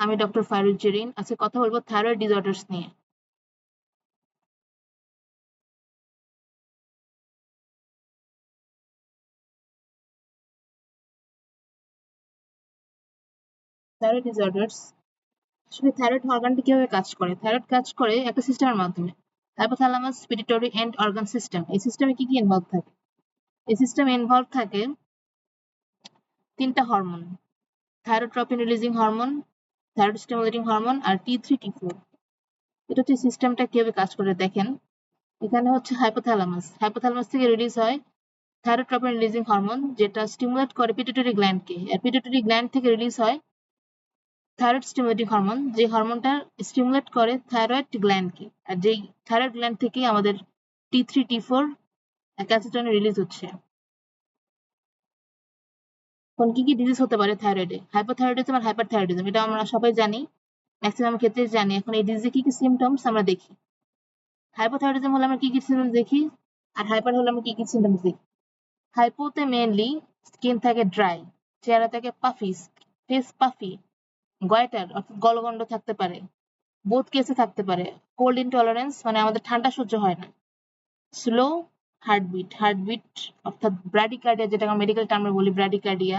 আমি ডক্টর ফারুজ জেরিন, আজকে কথা বলব থাইরয়েড ডিসঅর্ডার্স নিয়ে। থাইরয়েড ডিসঅর্ডার্স আসলে থাইরয়েড অর্গানটি কীভাবে কাজ করে? থাইরয়েড কাজ করে একটা সিস্টেমের মাধ্যমে। Hypothalamus pituitary end organ system এই সিস্টেমে কি কি ইনভলভ থাকে? এই সিস্টেমে ইনভলভ থাকে তিনটা hormone thyrotropin releasing hormone thyroid stimulating hormone আর টি থ্রি টি ফোর এটা হচ্ছে সিস্টেমটা কীভাবে কাজ করে দেখেন। এখানে হচ্ছে হাইপোথ্যালামাস হাইপোথ্যালামাস থেকে রিলিজ হয় থাইরোট্রপিন রিলিজিং হরমোন যেটা স্টিমুলেট করে পিটুইটারি গ্ল্যান্ডকে আর পিটুইটারি গ্ল্যান্ড থেকে রিলিজ হয় থাইরয়েড স্টিমুলেটিং হরমোন যে হরমোনটা স্টিমুলেট করে থাইরয়েড গ্ল্যান্ডকে আর যেই থাইরয়েড গ্ল্যান্ড থেকে আমাদের টি থ্রি টি ফোর ক্যালসিট্রনে রিলিজ হচ্ছে। এখন কি কি ডিজিজ হতে পারে থাইরয়েডে হাইপোথাইরয়েডিজম আর হাইপারথাইরয়েডিজম এটা আমরা সবাই জানি ম্যাক্সিমাম ক্ষেত্রে জানি। এখন এই ডিজিজে কি কি সিমটমস আমরা দেখি? হাইপোথাইরয়েডিজম হলে আমরা কি কি সিমটমস দেখি? আর হাইপার হলে আমরা কি কি সিমটমস দেখি? হাইপোতে মেইনলি স্কিন থাকে ড্রাই চেহারা থাকে পাফি ফেস পাফি গয়টার অর্থাৎ গলগন্ড থাকতে পারে বোধ কেসে থাকতে পারে। কোল্ড ইনটলারেন্স মানে আমাদের ঠান্ডা সহ্য হয় না। স্লো হার্টবিট হার্টবিট অর্থাৎ ব্র্যাডিকার্ডিয়া যেটা আমরা মেডিকেল টার্মে বলি ব্র্যাডিকার্ডিয়া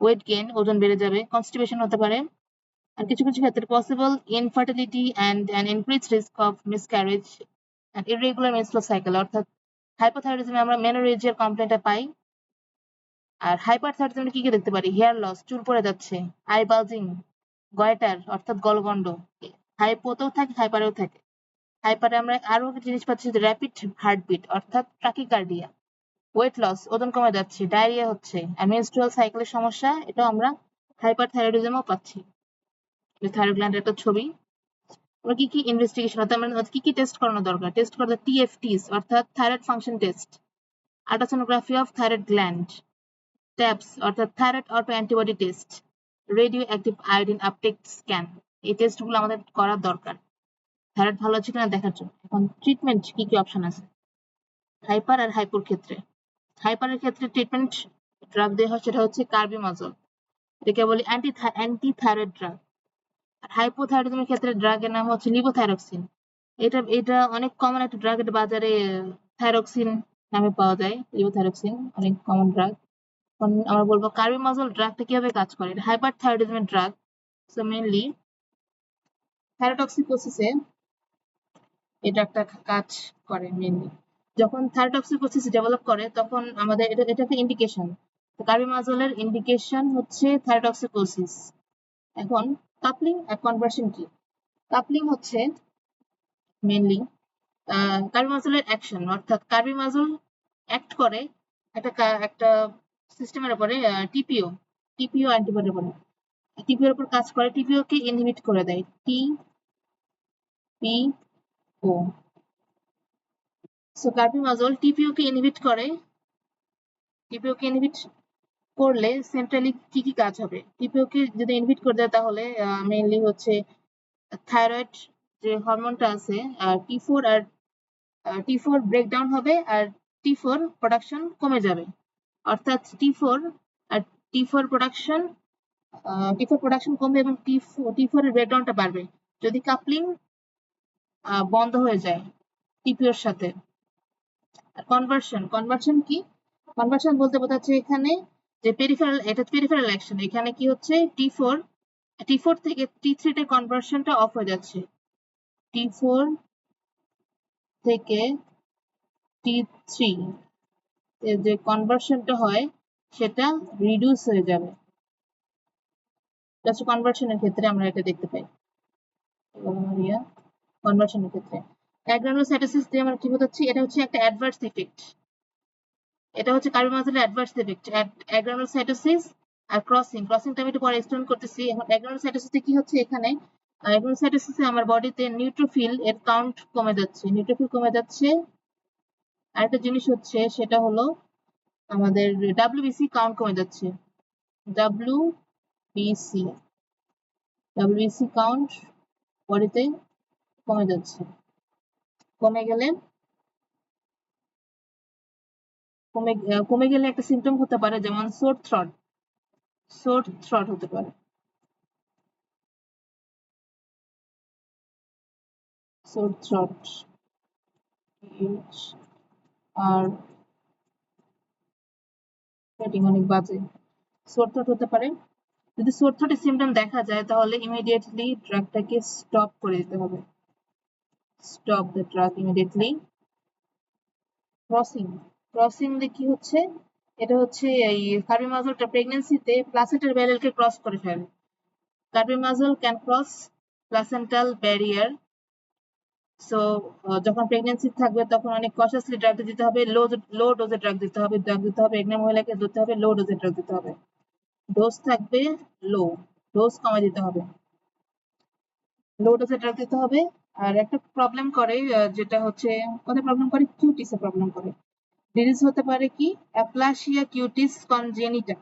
ওয়েট গেইন ওজন বেড়ে যাবে কনস্টিপেশন হতে পারে, আর কিছু কিছু ক্ষেত্রে possible infertility and an increase risk of miscarriage and irregular menstrual cycle অর্থাৎ হাইপোথাইরয়েডিজমে আমরা মেনোরেজিয়ার কমপ্লেনটা পাই, আর হাইপারথাইরয়েডিজমে কি কি দেখতে পারি? হেয়ার লস চুল পড়ে যাচ্ছে আই বালজিং গয়টার অর্থাৎ গলগন্ড হাইপোতেও থাকে হাইপারেও থাকে। হাইপারে আমরা আরও জিনিস পাচ্ছি র্যাপিড হার্টবিট অর্থাৎ ট্রাকিকার্ডিয়া ওয়েট লস ওজন কমে যাচ্ছে ডায়রিয়া হচ্ছে, আর মেনস্ট্রুয়াল সাইকেলের সমস্যা, এটাও আমরা হাইপার থাইরয়েডিজমও পাচ্ছি। থাইরয়েড গ্ল্যান্ডের একটা ছবি। আমরা কি কি ইনভেস্টিগেশন অর্থাৎ আমরা কি কি টেস্ট করানো দরকার? টেস্ট করতে টিএফটিস অর্থাৎ thyroid function test ultrasonography of thyroid gland taps অর্থাৎ thyroid auto antibody test radio active iodine uptake scan এই টেস্টগুলো আমাদের করা দরকার। থাইরয়েড ভালো আছে কিনা দেখার জন্য। এখন ট্রিটমেন্ট কি কি অপশন আছে? হাইপার আর হাইপোর ক্ষেত্রে হাইপারের ক্ষেত্রে ট্রিটমেন্ট ড্রাগ দেওয়া হয়, সেটা হচ্ছে কার্বিমাজল এটাকে বলি অ্যান্টি অ্যান্টি থাইরয়েড ড্রাগ আর হাইপোথাইরয়েডিজমের ক্ষেত্রে ড্রাগের নাম হচ্ছে লিভোথাইরক্সিন এটা এটা অনেক কমন একটা ড্রাগ এটা বাজারে থাইরক্সিন নামে পাওয়া যায় লিভোথাইরক্সিন অনেক কমন ড্রাগ এখন আমরা বলব কার্বিমাজল ড্রাগটা কীভাবে কাজ করে? এটা হাইপার থাইরয়েডিজমের ড্রাগ সো মেইনলি থাইরোটক্সিকোসিসে এটা একটা কাজ করে মেইনলি যখন থাইরোটক্সিকোসিস ডেভেলপ করে, তখন আমাদের এটা এটা একটা ইন্ডিকেশন কার্বিমাজলের ইন্ডিকেশন হচ্ছে থাইরোটক্সিকোসিস এখন কাপলিং আর কনভার্সন কি? কাপলিং হচ্ছে মেনলি কার্বি কার্বিমাজলের অ্যাকশন অর্থাৎ কার্বি মাজল অ্যাক্ট করে একটা একটা সিস্টেমের উপরে টিপিও টিপিও অ্যান্টিবডির উপরে। টিপিওর উপর কাজ করে টিপিও কে ইনহিবিট করে দেয়। T P O. So carbimazole TPO কে ইনহিবিট করে। টিপিও কে ইনহিবিট করলে সেন্ট্রালি কি কি কাজ হবে? টিপিও কে যদি ইনহিবিট করে দেয় তাহলে মেইনলি হচ্ছে থাইরয়েড যে হরমোনটা আছে, আর টি ফোর আর টি ফোর ব্রেকডাউন হবে, আর টি ফোর প্রোডাকশন কমে যাবে। অর্থাৎ টি ফোর আর T four production T four production কমবে এবং টি টি ফোর ব্রেকডাউনটা বাড়বে। যদি কাপলিং বন্ধ হয়ে যায় টিপিওর সাথে। কনভার্সন কনভার্সন কি? কনভার্সন বলতে বোঝাচ্ছে এখানে যে পেরিফেরাল এটা পেরিফেরাল অ্যাকশন এখানে কি হচ্ছে? টি ফোর টি ফোর থেকে টি থ্রি থ্রিতে কনভার্সনটা অফ হয়ে যাচ্ছে। টি ফোর থেকে টি থ্রি যে কনভার্সনটা হয়, সেটা রিডিউস হয়ে যাবে। কনভার্সনের ক্ষেত্রে আমরা এটা দেখতে পাই। কনভার্সনের ক্ষেত্রে। অ্যাগ্রানোসাইটোসিস দিয়ে আমরা কি বোঝাচ্ছি এটা হচ্ছে একটা অ্যাডভার্স ইফেক্ট এটা হচ্ছে কার্বোমাজলের অ্যাডভার্স ইফেক্ট অ্যাগ্রানোসাইটোসিস আর ক্রসিং ক্রসিংটা আমি একটু পরে এক্সপ্লেন করতেছি। এখন অ্যাগ্রানোসাইটোসিসে কি হচ্ছে এখানে? অ্যাগ্রানোসাইটোসিসে আমার বডিতে নিউট্রোফিল এর কাউন্ট কমে যাচ্ছে। নিউট্রোফিল কমে যাচ্ছে। আরেকটা জিনিস হচ্ছে, সেটা হলো আমাদের ডাব্লিউবিসি কাউন্ট কমে যাচ্ছে। ডাব্লিউ বিসি ডাব্লিউবিসি কাউন্ট বডিতে কমে যাচ্ছে। কমে গেলে? কমে কমে গেলে একটা সিমটম হতে পারে, যেমন সোর থ্রট সোর থ্রট হতে পারে। throat H আর অনেক বাজে। সোর থ্রোট হতে পারে। যদি সোর সিমটম দেখা যায়, তাহলে ইমিডিয়েটলি ড্রাগটাকে স্টপ করে দিতে হবে। Stop the drug immediately crossing crossing কি হচ্ছে? এটা হচ্ছে এই কার্বিমাজলটা প্রেগন্যান্সিতে প্লাসেন্টাল ব্যারিয়ারকে ক্রস করে ফেলে। Carbimazole can cross placental barrier so যখন প্রেগন্যান্সি থাকবে তখন অনেক কশাসলি ড্রাগ দিতে হবে। লো লো ডোজে ড্রাগ দিতে হবে ড্রাগ দিতে হবে। এগনা মহিলাকে দিতে হবে লো ডোজে ড্রাগ দিতে হবে। ডোজ থাকবে লো ডোজ কমে দিতে হবে। লো ডোজে ড্রাগ দিতে হবে। আর একটা প্রবলেম করে যেটা হচ্ছে কোথায় প্রবলেম করে কিউটিস কিউটিসে প্রবলেম করে। ডিজিজ হতে পারে কি? Aplasia cutis congenita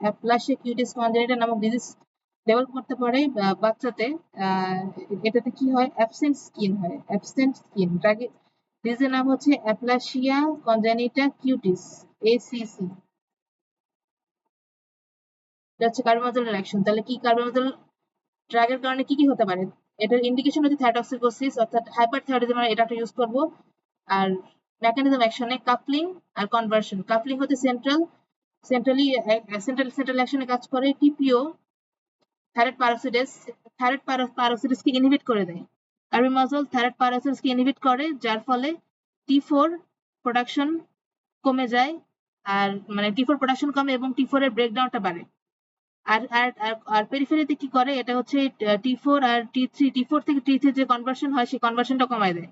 aplasia cutis congenita নামক ডিজিজ ডেভেলপ করতে পারে বাচ্চাতে এটাতে কি হয়? অ্যাবসেন্ট স্কিন হয়। অ্যাবসেন্ট স্কিন ড্রাগে ডিজিজের নাম হচ্ছে অ্যাপ্লাসিয়া কনজেনিটা কিউটিস এসিসি এটা হচ্ছে কার্বোমাজল রিঅ্যাকশন তাহলে কি কার্বোমাজল ড্রাগের কারণে কি কি হতে পারে? এটার ইন্ডিকেশন হচ্ছে থাইরক্সিকোসিস অর্থাৎ হাইপারথাইরয়েডিজম এটা একটা ইউজ করব। আর মেকানিজম অ্যাকশনে কাপলিং আর কনভার্সন কাপলিং হচ্ছে সেন্ট্রাল সেন্ট্রালি সেন্ট্রাল সেন্ট্রাল অ্যাকশনে কাজ করে টিপিও থাইরয়েড প্যারাসিডেস থাইরয়েড প্যারাসিডেসকে ইনহিবিট করে দেয়। কার্বিমাজল থাইরয়েড প্যারাসিডেসকে ইনহিবিট করে, যার ফলে টি ফোর প্রোডাকশন কমে যায়, আর মানে টি ফোর প্রোডাকশন কমে এবং টি ফোর এর ব্রেকডাউনটা বাড়ে। আর আর আর পেরিফেরিতে কি করে? এটা হচ্ছে টি ফোর আর টি থ্রি টি ফোর থেকে টি থ্রি যে কনভার্সন হয়, সেই কনভার্সনটা কমায় দেয়।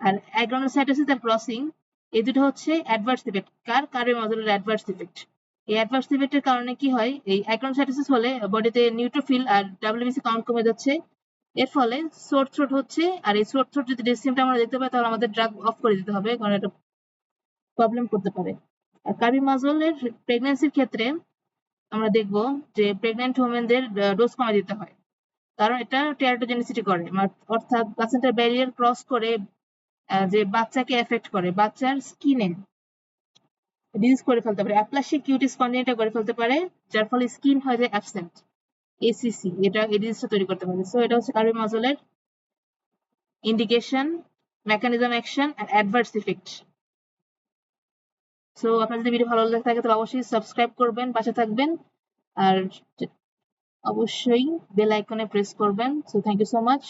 আর অ্যাগ্রানোসাইটোসিস আর ক্রসিং এই দুটো হচ্ছে অ্যাডভার্স ইফেক্ট কার, কারের মজলের অ্যাডভার্স ইফেক্ট এই অ্যাডভার্স ইফেক্টের কারণে কি হয়? এই অ্যাগ্রানোসাইটোসিস হলে বডিতে নিউট্রোফিল আর ডাব্লিউবিসি কাউন্ট কমে যাচ্ছে। এর ফলে সোর থ্রোট হচ্ছে, আর এই সোর থ্রোট যদি ডিসিমটা আমরা দেখতে পাই, তাহলে আমাদের ড্রাগ অফ করে দিতে হবে, কারণ এটা প্রবলেম করতে পারে। আর কার্বিমাজলের প্রেগন্যান্সির ক্ষেত্রে আমরা দেখব যে প্রেগন্যান্ট ওমেনদের ডোজ কমে দিতে হয়। কারণ এটা টেরাটোজেনিসিটি করে। অর্থাৎ প্লাসেন্টার ব্যারিয়ার ক্রস করে যে বাচ্চাকে এফেক্ট করে। বাচ্চার স্কিনে ডিজিজ করে ফেলতে পারে। অ্যাপ্লাসিক কিউটিস কনজেনিটা করে ফেলতে পারে, যার ফলে স্কিন হয়ে যায় অ্যাবসেন্ট এসিসি এটা এই ডিজিজটা তৈরি করতে পারে। সো এটা হচ্ছে কার্বিমাজলের indication mechanism action adverse effect so আপনার যদি ভিডিও ভালো লাগে থাকে, তাহলে অবশ্যই সাবস্ক্রাইব করবেন, পাশে থাকবেন। আর অবশ্যই বেল আইকনে প্রেস করবেন। So thank you so much